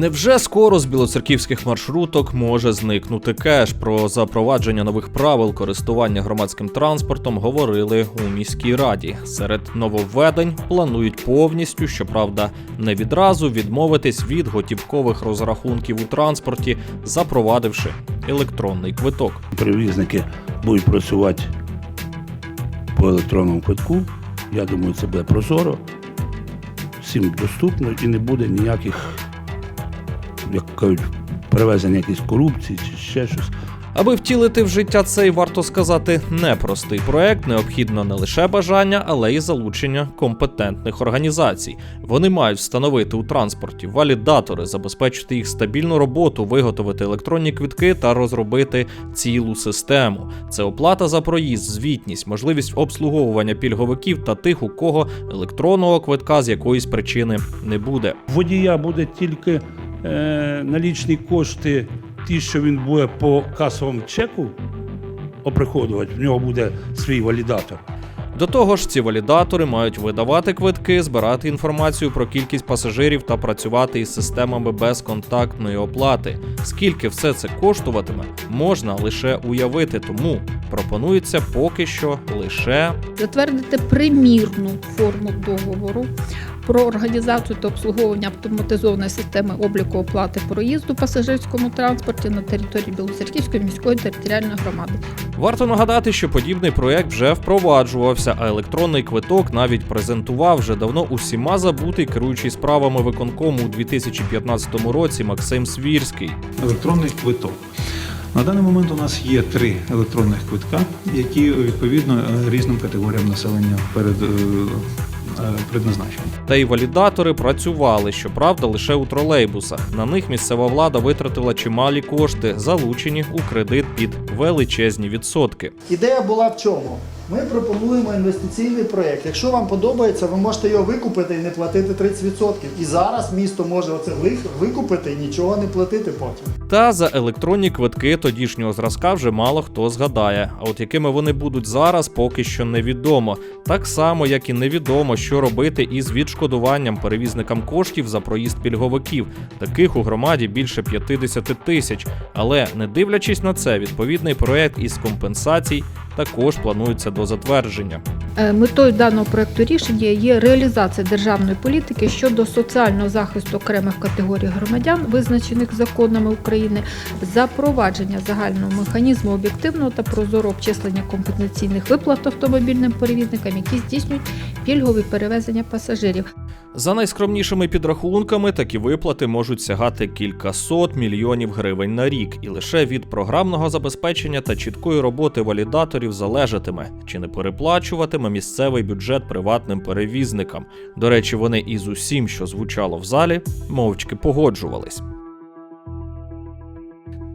Невже скоро з білоцерківських маршруток може зникнути кеш? Про запровадження нових правил користування громадським транспортом говорили у міській раді. Серед нововведень планують повністю, щоправда, не відразу відмовитись від готівкових розрахунків у транспорті, запровадивши електронний квиток. Перевізники будуть працювати по електронному квитку. Я думаю, це буде прозоро, всім доступно і не буде ніяких, як кажуть, перевезення якоїсь корупції чи ще щось. Аби втілити в життя цей, варто сказати, непростий проект, необхідно не лише бажання, але й залучення компетентних організацій. Вони мають встановити у транспорті валідатори, забезпечити їх стабільну роботу, виготовити електронні квитки та розробити цілу систему. Це оплата за проїзд, звітність, можливість обслуговування пільговиків та тих, у кого електронного квитка з якоїсь причини не буде. Водія буде тільки налічні кошти, ті, що він буде по касовому чеку оприходувати, в нього буде свій валідатор. До того ж, ці валідатори мають видавати квитки, збирати інформацію про кількість пасажирів та працювати із системами безконтактної оплати. Скільки все це коштуватиме, можна лише уявити, тому пропонується поки що лише затвердити примірну форму договору про організацію та обслуговування автоматизованої системи обліку оплати проїзду в пасажирському транспорті на території Білоцерківської міської територіальної громади. Варто нагадати, що подібний проект вже впроваджувався, а електронний квиток навіть презентував вже давно усіма забутий керуючий справами виконкому у 2015 році Максим Свірський. електронний квиток. На даний момент у нас є три електронних квитка, які відповідно е, різним категоріям населення перед, е, е. Та й валідатори працювали, щоправда, лише у тролейбусах. На них місцева влада витратила чималі кошти, залучені у кредит під величезні відсотки. Ідея була в чому? Ми пропонуємо інвестиційний проєкт. Якщо вам подобається, ви можете його викупити і не платити 30%. І зараз місто може оце викупити і нічого не платити потім. Та за електронні квитки тодішнього зразка вже мало хто згадає. А от якими вони будуть зараз, поки що невідомо. Так само, як і невідомо, що робити із відшкодуванням перевізникам коштів за проїзд пільговиків. Таких у громаді більше 50 тисяч. Але не дивлячись на це, відповідний проект із компенсацій також планується до затвердження. Е, Метою даного проекту рішення є реалізація державної політики щодо соціального захисту окремих категорій громадян, визначених законами України, запровадження загального механізму об'єктивного та прозорого обчислення компенсаційних виплат автомобільним перевізникам, які здійснюють пільгові перевезення пасажирів. За найскромнішими підрахунками, такі виплати можуть сягати кількасот мільйонів гривень на рік, і лише від програмного забезпечення та чіткої роботи валідаторів залежатиме, чи не переплачуватиме місцевий бюджет приватним перевізникам. До речі, вони із усім, що звучало в залі, мовчки погоджувались.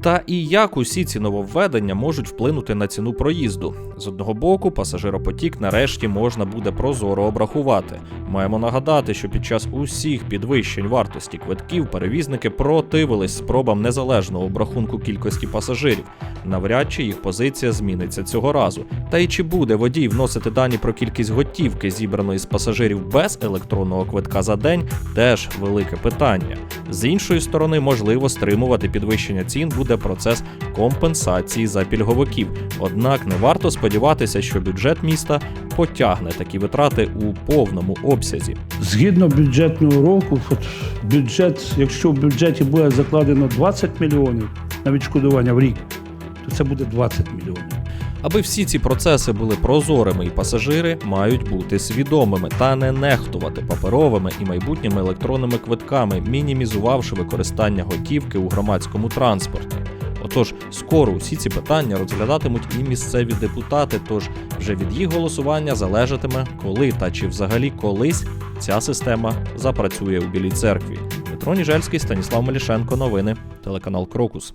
Та і як усі ці нововведення можуть вплинути на ціну проїзду? З одного боку, пасажиропотік нарешті можна буде прозоро обрахувати. Маємо нагадати, що під час усіх підвищень вартості квитків перевізники противились спробам незалежного обрахунку кількості пасажирів. Навряд чи їх позиція зміниться цього разу. Та й чи буде водій вносити дані про кількість готівки, зібраної з пасажирів без електронного квитка за день, теж велике питання. З іншої сторони, можливо, стримувати підвищення цін буде процес компенсації за пільговиків. Однак не варто сподіватися, що бюджет міста потягне такі витрати у повному обсязі. Згідно бюджетного року, бюджет, якщо в бюджеті буде закладено 20 мільйонів на відшкодування в рік, то це буде 20 мільйонів. Аби всі ці процеси були прозорими, і пасажири мають бути свідомими та не нехтувати паперовими і майбутніми електронними квитками, мінімізувавши використання готівки у громадському транспорті. Отож, скоро усі ці питання розглядатимуть і місцеві депутати. Тож вже від їх голосування залежатиме, коли та чи взагалі колись ця система запрацює у Білій церкві. Дмитро Ніжельський, Станіслав Мелішенко. Новини, телеканал Крокус.